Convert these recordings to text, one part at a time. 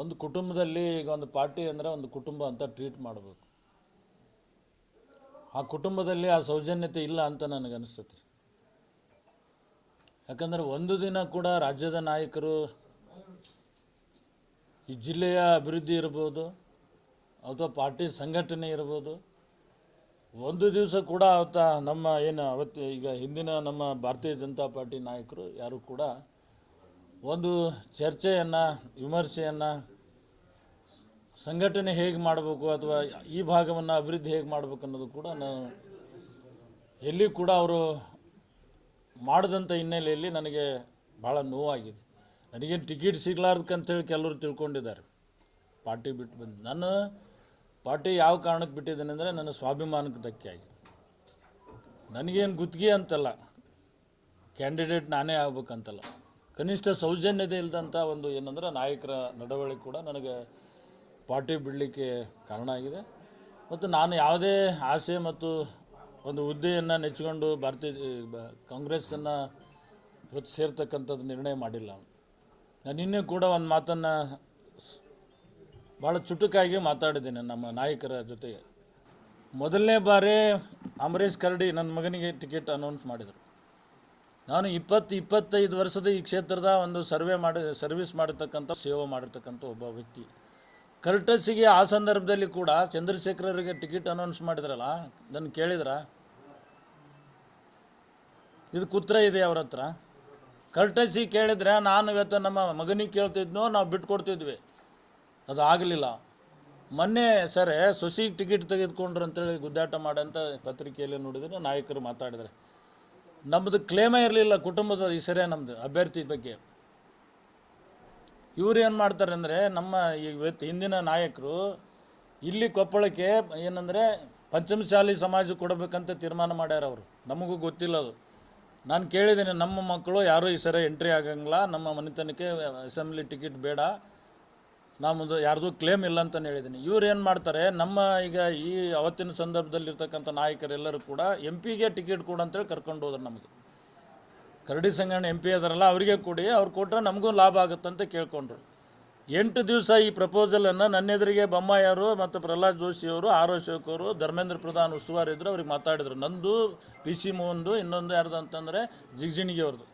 ಒಂದು ಕುಟುಂಬದಲ್ಲಿ ಈಗ ಒಂದು ಪಾರ್ಟಿ ಅಂದರೆ ಒಂದು ಕುಟುಂಬ ಅಂತ ಟ್ರೀಟ್ ಮಾಡಬೇಕು. ಆ ಕುಟುಂಬದಲ್ಲಿ ಆ ಸೌಜನ್ಯತೆ ಇಲ್ಲ ಅಂತ ನನಗನ್ನಿಸ್ತೈತಿ ಯಾಕಂದರೆ ಒಂದು ದಿನ ಕೂಡ ರಾಜ್ಯದ ನಾಯಕರು ಈ ಜಿಲ್ಲೆಯ ಅಭಿವೃದ್ಧಿ ಇರ್ಬೋದು, ಅಥವಾ ಪಾರ್ಟಿ ಸಂಘಟನೆ ಇರ್ಬೋದು, ಒಂದು ದಿವಸ ಕೂಡ ಅವತ್ತ ನಮ್ಮ ಏನು ಅವತ್ತು ಈಗ ಹಿಂದಿನ ನಮ್ಮ ಭಾರತೀಯ ಜನತಾ ಪಾರ್ಟಿ ನಾಯಕರು ಯಾರು ಕೂಡ ಒಂದು ಚರ್ಚೆಯನ್ನು, ವಿಮರ್ಶೆಯನ್ನು ಸಂಘಟನೆ ಹೇಗೆ ಮಾಡಬೇಕು ಅಥವಾ ಈ ಭಾಗವನ್ನು ಅಭಿವೃದ್ಧಿ ಹೇಗೆ ಮಾಡಬೇಕು ಅನ್ನೋದು ಕೂಡ ನಾನು ಎಲ್ಲಿ ಕೂಡ ಅವರು ಮಾಡಿದಂಥ ಹಿನ್ನೆಲೆಯಲ್ಲಿ ನನಗೆ ಭಾಳ ನೋವಾಗಿದೆ. ನನಗೇನು ಟಿಕೆಟ್ ಸಿಗ್ಲಾರ್ದಕ್ಕಂಥೇಳಿ ಕೆಲವರು ತಿಳ್ಕೊಂಡಿದ್ದಾರೆ. ಪಾರ್ಟಿ ಬಿಟ್ಟು ಬಂದು ನಾನು ಪಾರ್ಟಿ ಯಾವ ಕಾರಣಕ್ಕೆ ಬಿಟ್ಟಿದ್ದೇನೆ ಅಂದರೆ ನನ್ನ ಸ್ವಾಭಿಮಾನಕ್ಕೆ ಧಕ್ಕೆ ಆಗಿದೆ. ನನಗೇನು ಗುತ್ತಿಗೆ ಅಂತಲ್ಲ, ಕ್ಯಾಂಡಿಡೇಟ್ ನಾನೇ ಆಗ್ಬೇಕಂತಲ್ಲ. ಕನಿಷ್ಠ ಸೌಜನ್ಯತೆ ಇಲ್ಲದಂಥ ಒಂದು ಏನಂದ್ರೆ ನಾಯಕರ ನಡವಳಿಕೆ ಕೂಡ ನನಗೆ ಪಾರ್ಟಿ ಬಿಡಲಿಕ್ಕೆ ಕಾರಣ ಆಗಿದೆ. ಮತ್ತು ನಾನು ಯಾವುದೇ ಆಸೆ ಮತ್ತು ಒಂದು ಹುದ್ದೆಯನ್ನು ನೆಚ್ಚಿಕೊಂಡು ಭಾರತೀಯ ಕಾಂಗ್ರೆಸ್ಸನ್ನು ಸೇರ್ತಕ್ಕಂಥದ್ದು ನಿರ್ಣಯ ಮಾಡಿಲ್ಲ ನಾನು ನಿನ್ನೆ ಕೂಡ ಒಂದು ಮಾತನ್ನು ಭಾಳ ಚುಟುಕಾಗಿ ಮಾತಾಡಿದ್ದೇನೆ ನಮ್ಮ ನಾಯಕರ ಜೊತೆಗೆ. ಮೊದಲನೇ ಬಾರಿ ಅಂಬರೀಷ್ ಕರಡಿ ನನ್ನ ಮಗನಿಗೆ ಟಿಕೆಟ್ ಅನೌನ್ಸ್ ಮಾಡಿದರು. ನಾನು ಇಪ್ಪತ್ತು ಇಪ್ಪತ್ತೈದು ವರ್ಷದ ಈ ಕ್ಷೇತ್ರದ ಒಂದು ಸರ್ವೆ ಮಾಡಿ, ಸರ್ವಿಸ್ ಮಾಡಿರ್ತಕ್ಕಂಥ, ಸೇವೆ ಮಾಡಿರ್ತಕ್ಕಂಥ ಒಬ್ಬ ವ್ಯಕ್ತಿ. ಕರ್ಟಸಿಗೆ ಆ ಸಂದರ್ಭದಲ್ಲಿ ಕೂಡ ಚಂದ್ರಶೇಖರರಿಗೆ ಟಿಕೆಟ್ ಅನೌನ್ಸ್ ಮಾಡಿದ್ರಲ್ಲ ನನ್ನ ಕೇಳಿದ್ರ? ಇದು ಕುತ್ರ ಇದೆ ಅವ್ರ ಹತ್ರ. ಕರ್ಟಸಿ ಕೇಳಿದ್ರೆ, ನಾನು ಇವತ್ತು ನಮ್ಮ ಮಗನಿಗೆ ಕೇಳ್ತಿದ್ನೋ, ನಾವು ಬಿಟ್ಕೊಡ್ತಿದ್ವಿ. ಅದು ಆಗಲಿಲ್ಲ. ಮೊನ್ನೆ ಸರ್, ಸೊಸಿಗೆ ಟಿಕೆಟ್ ತೆಗೆದುಕೊಂಡ್ರು ಅಂತೇಳಿ ಗುದ್ದಾಟ ಮಾಡಂತ ಪತ್ರಿಕೆಯಲ್ಲಿ ನೋಡಿದ್ರೆ ನಾಯಕರು ಮಾತಾಡಿದರೆ. ನಮ್ಮದು ಕ್ಲೇಮೇ ಇರಲಿಲ್ಲ ಕುಟುಂಬದ ಈ ಸರಿ ನಮ್ಮದು ಅಭ್ಯರ್ಥಿ ಬಗ್ಗೆ. ಇವ್ರು ಏನು ಮಾಡ್ತಾರೆ ಅಂದರೆ ನಮ್ಮ ಇವತ್ತು ಹಿಂದಿನ ನಾಯಕರು ಇಲ್ಲಿ ಕೊಪ್ಪಳಕ್ಕೆ ಏನಂದರೆ ಪಂಚಮಶಾಲಿ ಸಮಾಜ ಕೊಡಬೇಕಂತ ತೀರ್ಮಾನ ಮಾಡ್ಯಾರ ಅವರು. ನಮಗೂ ಗೊತ್ತಿಲ್ಲ ಅದು. ನಾನು ಕೇಳಿದ್ದೀನಿ ನಮ್ಮ ಮಕ್ಕಳು ಯಾರೂ ಈ ಸರಿ ಎಂಟ್ರಿ ಆಗಂಗಿಲ್ಲ, ನಮ್ಮ ಮನೆತನಕ್ಕೆ ಅಸೆಂಬ್ಲಿ ಟಿಕೆಟ್ ಬೇಡ. ನಮ್ಮದು ಯಾರ್ದು ಕ್ಲೇಮ್ ಇಲ್ಲ ಅಂತ ಹೇಳಿದ್ದೀನಿ. ಇವ್ರು ಏನು ಮಾಡ್ತಾರೆ, ನಮ್ಮ ಈಗ ಈ ಅವತ್ತಿನ ಸಂದರ್ಭದಲ್ಲಿ ಇರ್ತಕ್ಕಂಥ ನಾಯಕರೆಲ್ಲರೂ ಕೂಡ ಎಂ ಪಿಗೆ ಟಿಕೆಟ್ ಕೊಡು ಅಂತೇಳಿ ಕರ್ಕೊಂಡು ಹೋದ್ರು ನಮಗೆ. ಕರಡಿ ಸಂಗಣ್ಣ ಎಂ ಪಿ ಅದಾರಲ್ಲ, ಅವರಿಗೆ ಕೊಡಿ, ಅವ್ರು ಕೊಟ್ಟರೆ ನಮಗೂ ಲಾಭ ಆಗುತ್ತಂತ ಕೇಳ್ಕೊಂಡ್ರು. ಎಂಟು ದಿವಸ ಈ ಪ್ರಪೋಸಲನ್ನು ನನ್ನ ಎದುರಿಗೆ ಬೊಮ್ಮಾಯಿಯವರು ಮತ್ತು ಪ್ರಹ್ಲಾದ್ ಜೋಶಿಯವರು ಆರ್ ಅಶೋಕ್ ಅವರು, ಧರ್ಮೇಂದ್ರ ಪ್ರಧಾನ್ ಉಸ್ತುವಾರಿ ಇದ್ದರು ಅವ್ರಿಗೆ ಮಾತಾಡಿದ್ರು. ನಂದು ಪಿ ಸಿ ಮೋಹನ್ದು, ಇನ್ನೊಂದು ಯಾರ್ದು ಅಂತಂದರೆ ಜಿಗ್ಜಿಣಿಗೆ ಅವ್ರದ್ದು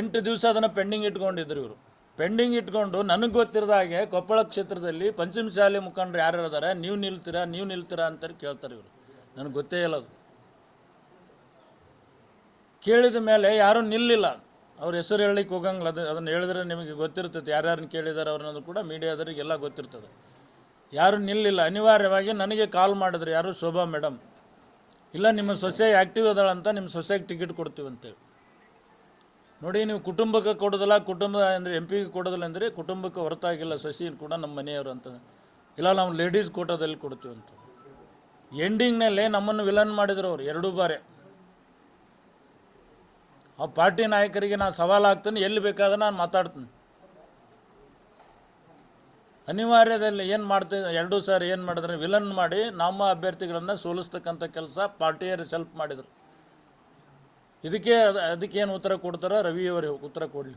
ಎಂಟು ದಿವಸ ಅದನ್ನು ಪೆಂಡಿಂಗ್ ಇಟ್ಕೊಂಡಿದ್ರು ಇವರು. ಪೆಂಡಿಂಗ್ ಇಟ್ಕೊಂಡು ನನಗೆ ಗೊತ್ತಿರದ ಹಾಗೆ ಕೊಪ್ಪಳ ಕ್ಷೇತ್ರದಲ್ಲಿ ಪಂಚಮಶಾಲಿ ಮುಖಂಡರು ಯಾರು ಇದ್ದಾರೆ ನೀವು ನಿಲ್ತೀರಾ ನೀವು ನಿಲ್ತೀರಾ ಅಂತ ಕೇಳ್ತಾರೆ ಇವರು. ನನಗೆ ಗೊತ್ತೇ ಇಲ್ಲ ಅದು. ಕೇಳಿದ ಮೇಲೆ ಯಾರೂ ನಿಲ್ಲಿಲ್ಲ. ಅವ್ರ ಹೆಸರು ಹೇಳಲಿಕ್ಕೆ ಹೋಗಂಗಿಲ್ಲ. ಅದು ಅದನ್ನು ಹೇಳಿದ್ರೆ ನಿಮಗೆ ಗೊತ್ತಿರ್ತೈತೆ ಯಾರ್ಯಾರನ್ನ ಕೇಳಿದಾರೆ ಅವ್ರನ್ನೋದು ಕೂಡ ಮೀಡಿಯಾದವರಿಗೆಲ್ಲ ಗೊತ್ತಿರ್ತದೆ. ಯಾರು ನಿಲ್ಲಿಲ್ಲ. ಅನಿವಾರ್ಯವಾಗಿ ನನಗೆ ಕಾಲ್ ಮಾಡಿದ್ರು ಯಾರು ಶೋಭಾ ಮೇಡಮ್, ಇಲ್ಲ, ನಿಮ್ಮ ಸೊಸೆ ಆ್ಯಕ್ಟಿವ್ ಅದಾಳಂತ, ನಿಮ್ಮ ಸೊಸೆಗೆ ಟಿಕೆಟ್ ಕೊಡ್ತೀವಿ ಅಂತೇಳಿ ನೋಡಿ, ನೀವು ಕುಟುಂಬಕ್ಕೆ ಕೊಡೋದಿಲ್ಲ, ಕುಟುಂಬ ಅಂದರೆ ಎಂ ಪಿಗೆ ಕೊಡೋದಿಲ್ಲ ಅಂದರೆ ಕುಟುಂಬಕ್ಕೆ ಹೊರತಾಗಿಲ್ಲ ಸಸಿ ಕೂಡ ನಮ್ಮ ಮನೆಯವರು ಅಂತ ಇಲ್ಲ, ನಾವು ಲೇಡೀಸ್ ಕೋಟಾದಲ್ಲಿ ಕೊಡ್ತೀವಿ ಅಂತ. ಎಂಡಿಂಗ್ನಲ್ಲಿ ನಮ್ಮನ್ನು ವಿಲನ್ ಮಾಡಿದ್ರು ಅವ್ರು, ಎರಡೂ ಬಾರಿ. ಆ ಪಾರ್ಟಿ ನಾಯಕರಿಗೆ ನಾನು ಸವಾಲು ಹಾಕ್ತೀನಿ, ಎಲ್ಲಿ ಬೇಕಾದ್ರೆ ನಾನು ಮಾತಾಡ್ತೀನಿ. ಅನಿವಾರ್ಯದಲ್ಲಿ ಏನು ಮಾಡ್ತೀವಿ ಎರಡೂ ಸಾರಿ ಏನು ಮಾಡಿದ್ರೆ ವಿಲನ್ ಮಾಡಿ ನಮ್ಮ ಅಭ್ಯರ್ಥಿಗಳನ್ನು ಸೋಲಿಸ್ತಕ್ಕಂಥ ಕೆಲಸ ಪಾರ್ಟಿಯರು ಸೆಲ್ಫ್ ಮಾಡಿದರು. ಇದಕ್ಕೆ ಅದಕ್ಕೆ ಅದಕ್ಕೇನು ಉತ್ತರ ಕೊಡ್ತಾರೋ ರವಿಯವರೇ ಉತ್ತರ ಕೊಡಲಿ.